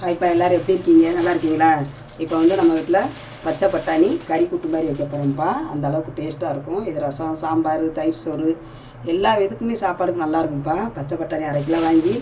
ஹாய்ப்பா எல்லோரும் எப்படி இருக்கீங்க? நல்லா இருக்கீங்களா? இப்போ வந்து நம்ம வீட்டில் பச்சை பட்டாணி கறி கூட்டு மாதிரி வைக்க போகிறோம்ப்பா அந்த அளவுக்கு டேஸ்ட்டாக இருக்கும். இது ரசம் சாம்பார் தயிர் சோறு எல்லா இதுக்குமே சாப்பாடுக்கு நல்லா இருக்கும்ப்பா. பச்சை பட்டாணி அரை கிலோ வாங்கி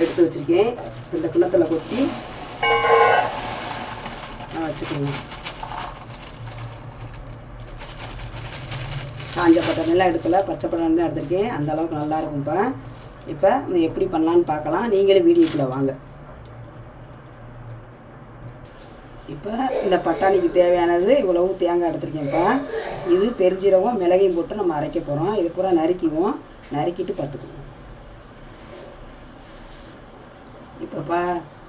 எடுத்து வச்சுருக்கேன். இந்த கிண்ணத்தில் கொத்தி நான் வச்சுக்கோங்க காஞ்ச பட்டாணிலாம் எடுக்கல. பச்சை பட்டாணி தான் எடுத்திருக்கேன். அந்த அளவுக்கு நல்லா இருக்கும்ப்பா. இப்போ எப்படி பண்ணலான்னு பார்க்கலாம். நீங்களே வீடியோக்குள்ளே வாங்க. இப்போ இந்த பட்டாணிக்கு தேவையானது இவ்வளவு தேங்காய் எடுத்துருக்கேன்ப்பா இது பெருஞ்சீரகம் மிளகையும் போட்டு நம்ம அரைக்க போகிறோம் இது பூரா நறுக்கிவோம் நறுக்கிட்டு பார்த்துக்குவோம் இப்போப்பா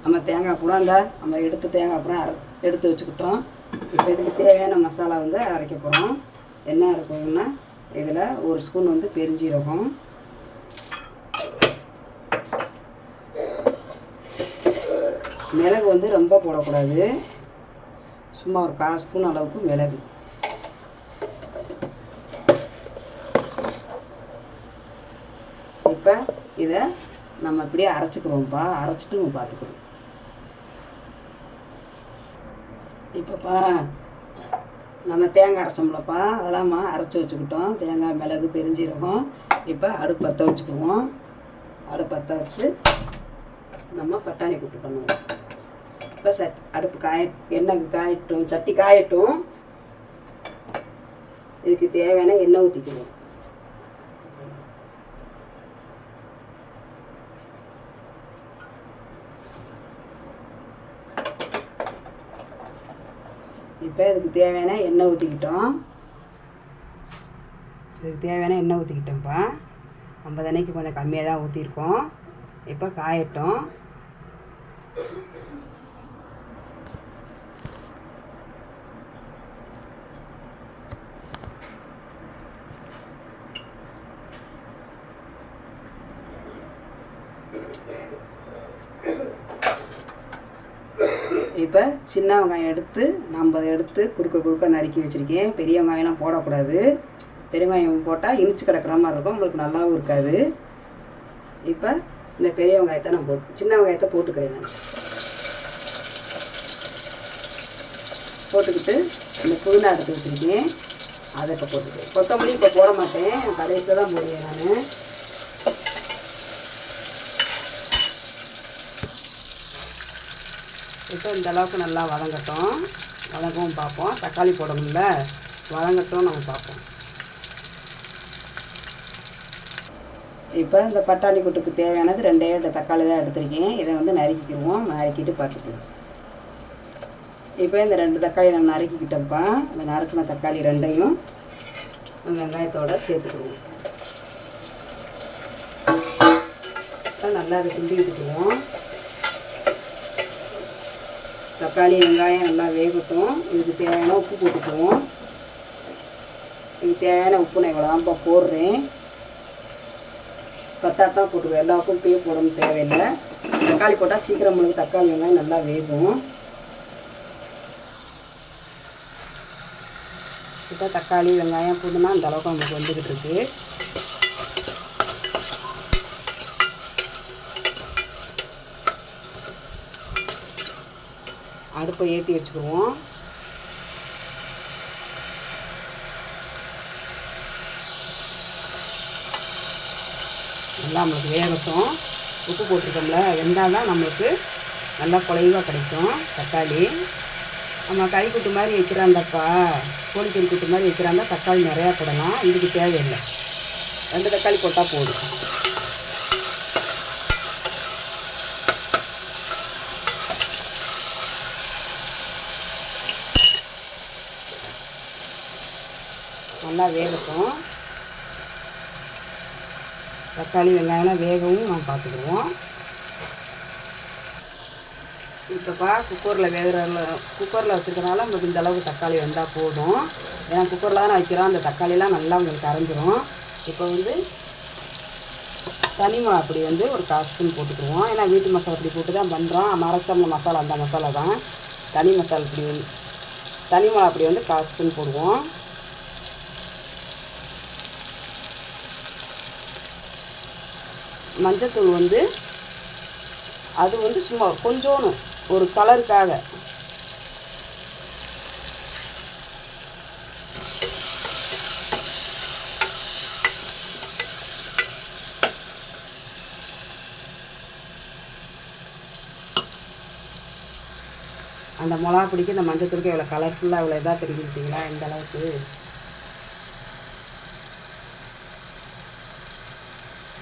நம்ம தேங்காய் பூரா இந்த நம்ம எடுத்து தேங்காய் பூரா அரை எடுத்து வச்சுக்கிட்டோம். இப்போ இதுக்கு தேவையான மசாலா வந்து அரைக்க போகிறோம் என்ன இருக்குதுன்னா இதில் ஒரு ஸ்பூன் வந்து பெருஞ்சீரகம். மிளகு வந்து ரொம்ப போடக்கூடாது. சும்மா ஒரு கால் ஸ்பூன் அளவுக்கு மிளகு. இப்போ இதை நம்ம இப்படியே அரைச்சிக்கிறோம்ப்பா. அரைச்சிட்டு நம்ம பார்த்துக்கிறோம் இப்போப்பா நம்ம தேங்காய் அரைச்சோம்லப்பா. அதெல்லாம்மா அரைச்சி வச்சுக்கிட்டோம். தேங்காய் மிளகு பெருஞ்சீரகம். இப்போ அடுப்பு பற்ற வச்சுக்குவோம். அடுப்பு பற்ற வச்சு நம்ம பட்டாணி கூட்டு பண்ணுவோம். இப்போ சட் அடுப்பு காய எண்ணெய் காயட்டும் சட்டி காயட்டும். இதுக்கு தேவையான எண்ணெய் ஊற்றிக்குவோம் இப்போ இதுக்கு தேவையான எண்ணெய் ஊற்றிக்கிட்டோம் இதுக்கு தேவையான எண்ணெய் ஊற்றிக்கிட்டோம்ப்பா ஐம்பது அன்னைக்கு கொஞ்சம் கம்மியாக தான் ஊற்றிருக்கோம் இப்போ காயட்டும். இப்போ சின்ன வெங்காயம் எடுத்து நம்ம அதை எடுத்து குறுக்க குறுக்க நறுக்கி வச்சுருக்கேன். பெரிய வெங்காயம்லாம் போடக்கூடாது. பெரிய வெங்காயம் போட்டால் இனிச்சு கிடக்கிற மாதிரி இருக்கும். உங்களுக்கு நல்லாவும் இருக்காது. இப்போ இந்த பெரிய வெங்காயத்தை நான் போட்டு சின்ன வெங்காயத்தை போட்டுக்கிறேன் நான். போட்டுக்கிட்டு இந்த புதினா எடுத்து வச்சுருக்கேன். அதை இப்போ போட்டுக்கிறேன். கொத்தமல்லி இப்போ போட மாட்டேன். கடைசியில் தான் போடுவேன் நான். இப்போ இந்த அளவுக்கு நல்லா வதங்கட்டும். வதங்கவும் பார்ப்போம். தக்காளி போடணும்ல. வதங்கட்டும் நம்ம பார்ப்போம். இப்போ இந்த பட்டாணி கூட்டுக்கு தேவையானது ரெண்டே ரெண்டு தக்காளி தான் எடுத்திருக்கேன். இதை வந்து நறுக்கிக்குவோம் நறுக்கிட்டு பார்த்துக்குவோம் இப்போ இந்த ரெண்டு தக்காளி நான் நறுக்கிக்கிட்டோம்ப்பா. இந்த நறுக்கின தக்காளி ரெண்டையும் வெங்காயத்தோடு சேர்த்துக்குவோம். நல்லா அதை கிண்டி விட்டுக்குவோம் தக்காளி வெங்காயம் நல்லா வேகட்டும். இதுக்கு தேவையான உப்பு போட்டுக்குவோம். இதுக்கு தேவையான உப்பு நான் இவ்வளோ தான்ப்பா போடுறேன். பத்தாத்தான் போட்டுக்குவோம். எல்லா உப்பும் இப்பயே போடணும் தேவையில்லை. தக்காளி போட்டால் சீக்கிரம் உங்களுக்கு தக்காளி வெங்காயம் நல்லா வேகும். இப்போ தக்காளி வெங்காயம் புதுனா அந்த அளவுக்கு நமக்கு வந்துக்கிட்டு இருக்குது அடுப்பை ஏற்றி வச்சுக்குவோம் நல்லா நம்மளுக்கு வேகட்டும். உப்பு போட்டிருக்கோம்ல வெந்தால் தான் நம்மளுக்கு நல்லா குலைவாக கிடைக்கும் தக்காளி. நம்ம கைக்குட்டு மாதிரி வைக்கிறாந்தப்பா கோழிக்கறி குட்டு மாதிரி வைக்கிறாந்தா தக்காளி நிறையா போடலாம் இதுக்கு தேவையில்லை. ரெண்டு தக்காளி போட்டால் போதும். நல்லா வேகட்டும். தக்காளி வெங்காயம்லாம் வேகவும் நம்ம பார்த்துக்குருவோம் இப்போப்பா குக்கரில் வேகிற குக்கரில் வச்சுருக்கனால உங்களுக்கு இந்த அளவுக்கு தக்காளி வந்தால் போதும். ஏன்னா குக்கரில் தானே வைக்கிறோம். அந்த தக்காளிலாம் நல்லா உங்களுக்கு கரைஞ்சிரும். இப்போ வந்து தனி மிளகாப்பொடி வந்து ஒரு கால் ஸ்பூன் போட்டுக்குருவோம் ஏன்னா வீட்டு மசாலா பொடி போட்டு தான் பண்ணுறோம் மரச்சம்பளம் மசாலா அந்த மசாலா தான். தனி மசாலா பொடி வந்து தனி மிளகாப்பொடி வந்து கால் ஸ்பூன் போடுவோம். மஞ்சத்தூள் வந்து அது வந்து சும்மா கொஞ்சோன்னு ஒரு கலருக்காக. அந்த மிளகா பிடிக்க இந்த மஞ்சத்தூளுக்கு எவ்வளோ கலர்ஃபுல்லாக இவ்வளோ இதாக தெரிஞ்சுக்கிட்டீங்களா? இந்த அளவுக்கு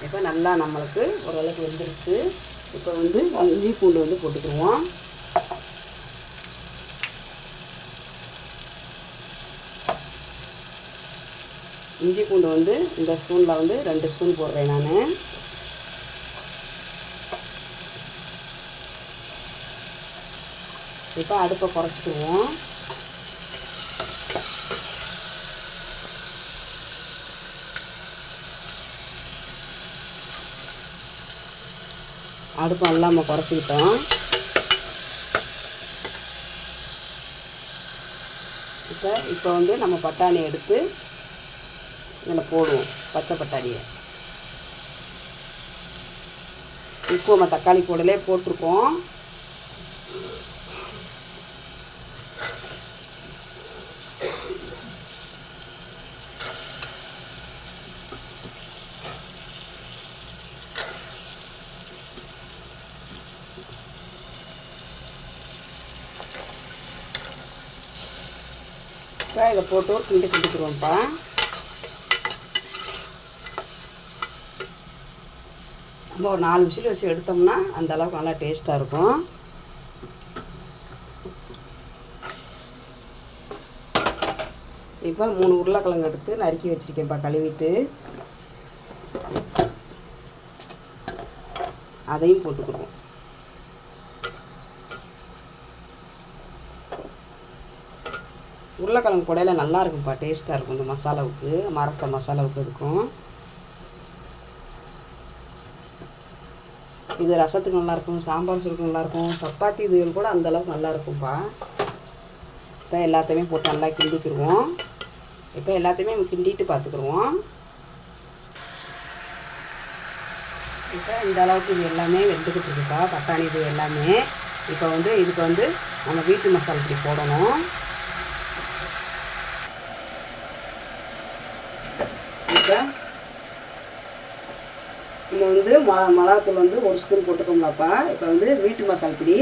இப்போ நல்லா நம்மளுக்கு ஓரளவுக்கு வெந்துருச்சு. இப்போ வந்து இஞ்சி பூண்டு வந்து போட்டுக்கிடுவோம். இஞ்சி பூண்டு வந்து இந்த ஸ்பூனில் வந்து ரெண்டு ஸ்பூன் போடுறேன் நான். இப்போ அடுப்பை குறைச்சிக்குவோம் அடுப்பு நல்லா நம்ம குறைச்சிக்கிட்டோம். இப்போ இப்போ வந்து நம்ம பட்டாணி எடுத்து இதில் போடுவோம் பச்சை பட்டாணியை. உப்பு நம்ம தக்காளி போடலே போட்டிருக்கோம். இப்போ இதை போட்டு ஒரு கிண்டி கிண்டிக்கிடுவோம்ப்பா நம்ம ஒரு நாலு விசில் வச்சு எடுத்தோம்னா அந்த அளவுக்கு நல்லா டேஸ்ட்டாக இருக்கும். இப்போ மூணு உருளைக்கிழங்கு எடுத்து நறுக்கி வச்சுருக்கேன்ப்பா கழுவிட்டு. அதையும் போட்டுக்கிடுவோம் உருளைக்கிழங்கு குடையில நல்லா இருக்கும்ப்பா டேஸ்ட்டாக இருக்கும் இந்த மசாலாவுக்கு. மரச்ச மசாலாவுக்கு இருக்கும். இது ரசத்துக்கு நல்லாயிருக்கும் சாம்பார் சுருக்கு நல்லாயிருக்கும் சப்பாத்தி இதுகள் கூட அந்தளவுக்கு நல்லாயிருக்கும்ப்பா இப்போ எல்லாத்தையுமே போட்டு நல்லா கிண்டிக்கிடுவோம் இப்போ எல்லாத்தையுமே கிண்டிட்டு பார்த்துக்குருவோம் இப்போ இந்த அளவுக்கு இது எல்லாமே வெந்துக்கிட்டு இருக்குப்பா பட்டாணி இது எல்லாமே. இப்போ வந்து இதுக்கு வந்து நம்ம வீட்டு மசாலா இப்படி போடணும் இப்போ இதில் வந்து ம மிளகாத்தூள் வந்து ஒரு ஸ்பூன் போட்டுக்கோங்களாப்பா. இப்போ வந்து வீட்டு மசாலா பொடி.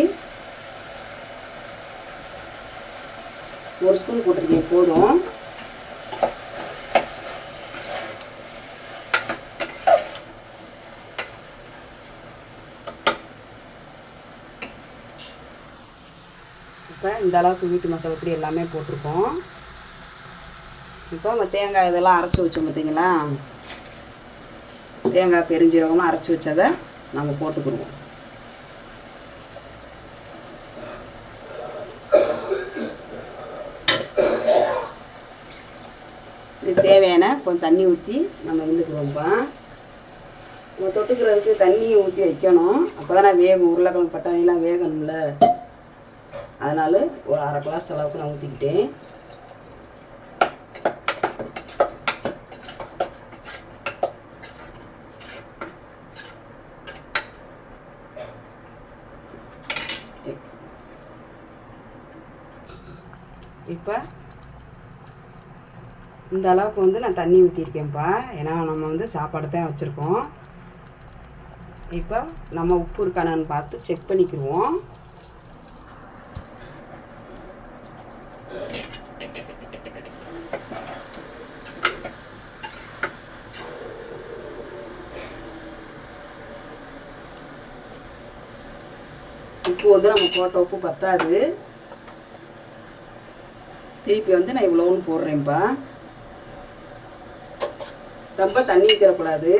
ஒரு ஸ்பூன் போட்டிருக்கீங்க போதும். இப்போ இந்த அளவுக்கு வீட்டு மசாலா பொடி எல்லாமே போட்டிருக்கோம். இப்போ தேங்காய் இதெல்லாம் அரைச்சி வச்சோம் பார்த்தீங்களா தேங்காய் பெருஞ்சீரகமாக அரைச்சி வச்சதை நம்ம போட்டுக்கிடுவோம். இது தேவையான கொஞ்சம் தண்ணி ஊற்றி நம்ம இருந்துக்குவோம்ப்பா நம்ம தொட்டுக்கிறதுக்கு தண்ணியை ஊற்றி வைக்கணும். அப்போ தான் வேகும் உருளைக்கிழங்கு பட்டாணிலாம் வேகணும்ல. அதனால் ஒரு அரை கிளாஸ் அளவுக்கு நான் ஊற்றிக்கிட்டேன் இப்போ இந்த அளவுக்கு வந்து நான் தண்ணி ஊற்றிருக்கேன்ப்பா ஏன்னா நம்ம வந்து சாப்பாடு தான் வச்சுருக்கோம். இப்போ நம்ம உப்பு இருக்கானான்னு பார்த்து செக் பண்ணிக்கிடுவோம் உப்பு வந்து நம்ம போட்ட உப்பு பத்தாது. திருப்பி வந்து நான் இவ்வளோன்னு போடுறேன்ப்பா ரொம்ப தண்ணி ஊற்றிடக்கூடாது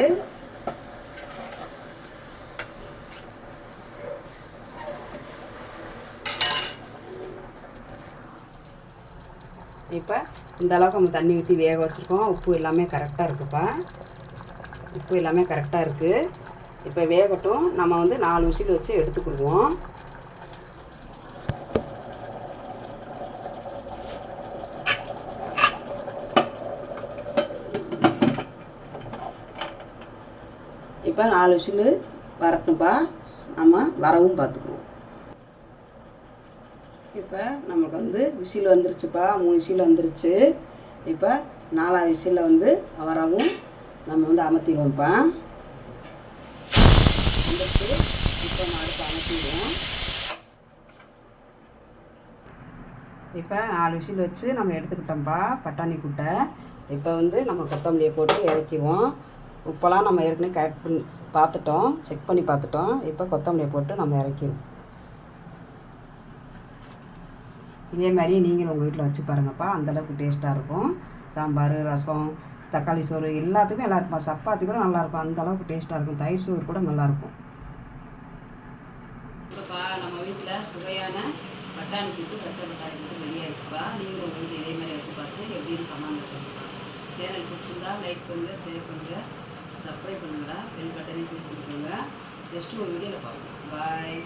இப்போ இந்த அளவுக்கு நம்ம தண்ணி ஊற்றி வேக வச்சுருக்கோம். உப்பு எல்லாமே கரெக்டாக இருக்குப்பா. உப்பு எல்லாமே கரெக்டாக இருக்குது இப்போ வேகட்டும். நம்ம வந்து நாலு விசில் வச்சு எடுத்துக்கிடுவோம் இப்போ நாலு விசில் வரட்டும்ப்பா நம்ம வரவும் பார்த்துக்குவோம். இப்போ நமக்கு வந்து விசில் வந்துருச்சுப்பா. மூணு விசில் வந்துருச்சு. இப்போ நாலாவது விசிலில் வந்து வரவும் நம்ம வந்து அமர்த்திடுவோம்ப்பா. வந்துருச்சு இப்போ நம்ம அடுப்பு அமர்த்திடுவோம். இப்போ நாலு விசில் வச்சு நம்ம எடுத்துக்கிட்டோம்ப்பா. பட்டாணி குட்டை. இப்போ வந்து நம்ம கொத்தமல்லியை போட்டு இறக்கிடுவோம். உப்பெல்லாம் நம்ம ஏற்கனவே கரெக்ட் பண்ணி பார்த்துட்டோம் செக் பண்ணி பார்த்துட்டோம். இப்போ கொத்தமல்லியை போட்டு நம்ம இறக்கிடும் இதே மாதிரி நீங்களும் உங்கள் வீட்டில் வச்சு பாருங்கப்பா. அந்தளவுக்கு டேஸ்ட்டாக இருக்கும். சாம்பார் ரசம் தக்காளி சோறு எல்லாத்துக்கும் நல்லா இருக்கும்ப்பா சப்பாத்தி கூட நல்லாயிருக்கும் அந்த அளவுக்கு டேஸ்ட்டாக இருக்கும். தயிர் சோறு கூட நல்லாயிருக்கும் இப்போப்பா நம்ம வீட்டில் சுவையான பட்டாணி கூட்டு பச்சை பட்டாணி கூட்டு வெளியாகிடுச்சுப்பா நீங்களும் உங்கள் வீட்டில் இதே மாதிரி வச்சு பார்த்து எப்படின்னு கமெண்ட் சொல்லுங்கள் சேனல் பிடிச்சிருந்தா லைக் பண்ணுங்கள் ஷேர் பண்ணுங்கள் சப்ஸ்கிரைப் பண்ணுங்கள் பெல் பட்டனை கிளிக் பண்ணிக்கோங்க. நெக்ஸ்ட்டு ஒரு வீடியோவில் பார்க்கலாம் பாய்